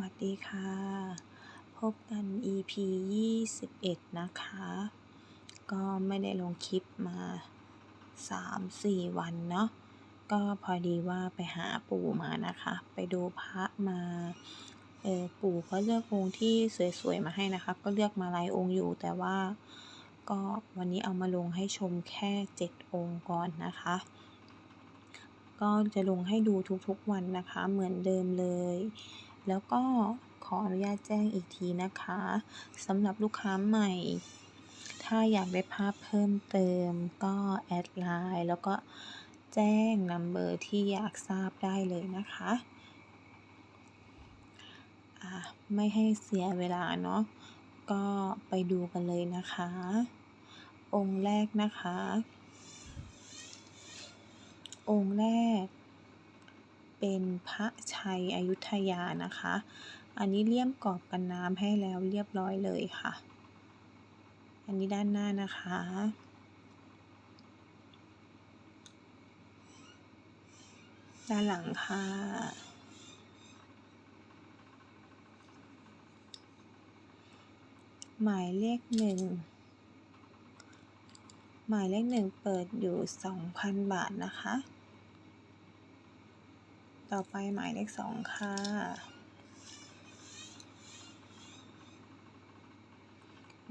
วัสดีค่ะ พบกัน EP 21 นะคะ ก็ไม่ได้ลงคลิปมา 3-4 วันเนาะก็พอดีว่าไปหาปู่มานะคะ ไปดูพระมาเออปู่ก็เลือกองค์ที่สวยๆมาให้นะคะ ก็เลือกมาหลายองค์อยู่แต่ว่าก็วันนี้เอามาลงให้ชมแค่ 7 องค์ก่อนนะคะ ก็จะลงให้ดูทุกๆวันนะคะเหมือนเดิมเลย แล้วก็ขออนุญาตแจ้งอีกทีนะคะสำหรับลูกค้าใหม่ ถ้าอยากได้ภาพเพิ่มเติมก็แอดไลน์แล้วก็แจ้งนัมเบอร์ที่อยากทราบได้เลยนะคะไม่ให้เสียเวลาเนาะก็ไปดูกันเลยนะคะ องค์แรกนะคะ องค์แรก เป็นพระชัยอยุธยานะคะ อันนี้เลี่ยมกรอบกันน้ำให้แล้วเรียบร้อยเลยค่ะ อันนี้ด้านหน้านะคะ ด้านหลังค่ะหมายเลขหนึ่ง หมายเลขหนึ่งเปิดอยู่ 2,000 บาทนะคะ ต่อไปหมายเลขสองค่ะ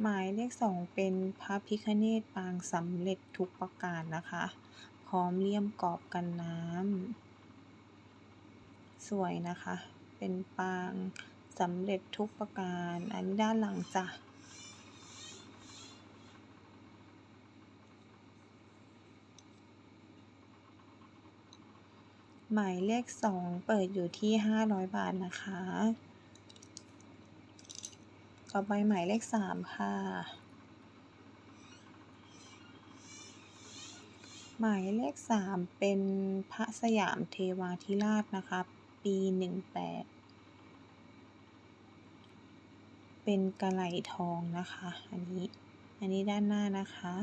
หมายเลขสองเป็นพระพิฆเนศปางสำเร็จทุกประการนะคะ พร้อมเลี่ยมกรอบกันน้ำสวยนะคะ เป็นปางสำเร็จทุกประการ อันนี้ด้านหลังจ้ะ หมายเลขสองเปิดอยู่ที่ 500 บาทนะคะ ต่อไปหมายเลขสามค่ะ หมายเลขสามเป็นพระสยามเทวาธิราชนะคะ ปี 18 เป็นกระไหลทองนะคะ อันนี้ อันนี้ด้านหน้านะคะ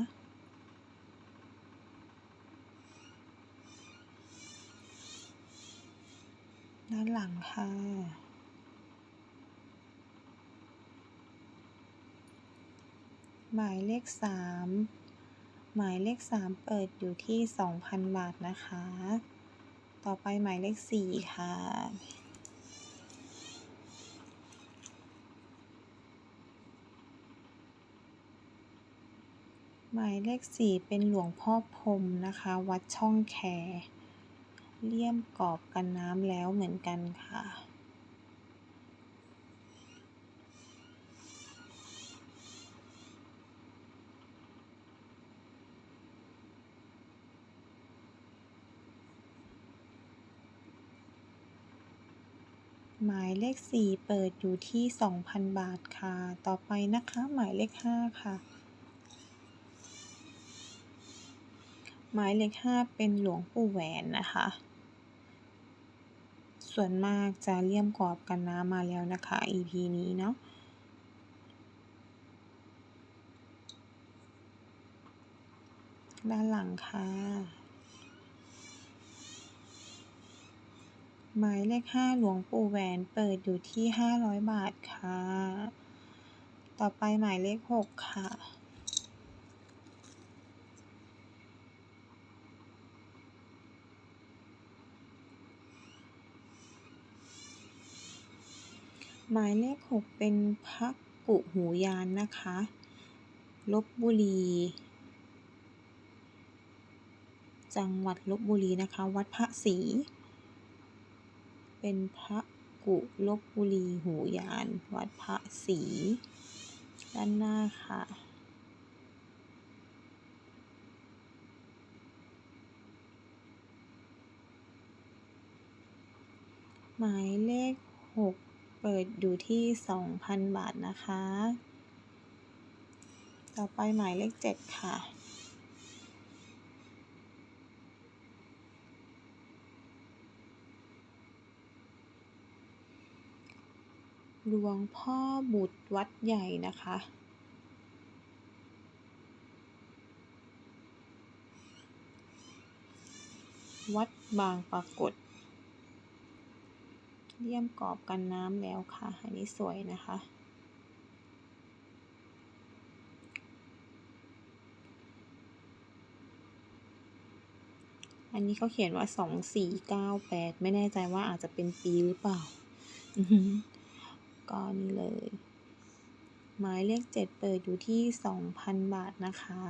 ด้านหลังค่ะ หมายเลขสามหมายเลขสามเปิดอยู่ที่2,000บาทนะคะ ต่อไปหมายเลขสี่ค่ะหมายเลขสี่เป็นหลวงพ่อพรมนะคะ วัดช่องแค เลี่ยมกรอบกันน้ำแล้วเหมือนกันค่ะ หมายเลขสี่เปิดอยู่ที่ 2,000 บาทค่ะ ต่อไปนะคะ หมายเลขห้าค่ะหมายเลขห้าเป็นหลวงปู่แหวนนะคะ ส่วนมากจะเลี่ยมกรอบกันน้ำมาแล้วนะคะ EP นี้เนาะด้านหลังค่ะ หมายเลขห้าหลวงปู่แหวนเปิดอยู่ที่500บาทค่ะ ต่อไปหมายเลขหกค่ะ หมายเลขหกเป็นพระกุหูยานนะคะลบบุรี จังหวัดลบบุรีนะคะ วัดพระศรีเป็นพระกุลบบุรีหูยาน วัดพระศรีด้านหน้าค่ะหมายเลขหก เปิดอยู่ที่ 2,000 บาทนะคะ ต่อไปหมายเลขเจ็ดค่ะ หลวงพ่อบุตรวัดใหญ่นะคะวัดบางปรากฏ เลี่ยมกรอบกันน้ำแล้วค่ะ อันนี้สวยนะคะ อันนี้เขาเขียนว่าสองสี่เก้าแปดไม่แน่ใจว่าอาจจะเป็นปีหรือเปล่าก็นี่เลย หมายเลขเจ็ดเปิดอยู่ที่สองพันบาทนะคะ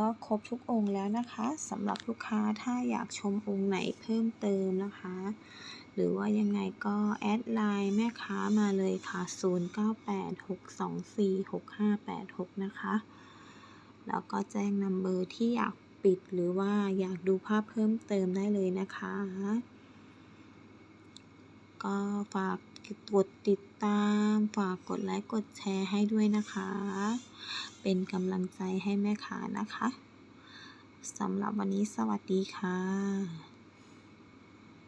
ก็ครบทุกองค์แล้วนะคะสำหรับลูกค้าถ้าอยากชมองค์ไหนเพิ่มเติมนะคะ หรือว่ายังไงก็แอดไลน์แม่ค้ามาเลยค่ะ 0986246586 นะคะ แล้วก็แจ้งนัมเบอร์ที่อยากปิดหรือว่าอยากดูภาพเพิ่มเติมได้เลยนะคะ ก็ฝาก กดติดตาม ฝากกดไลค์กดแชร์ให้ด้วยนะคะ เป็นกำลังใจให้แม่ค้านะคะสำหรับวันนี้สวัสดีค่ะ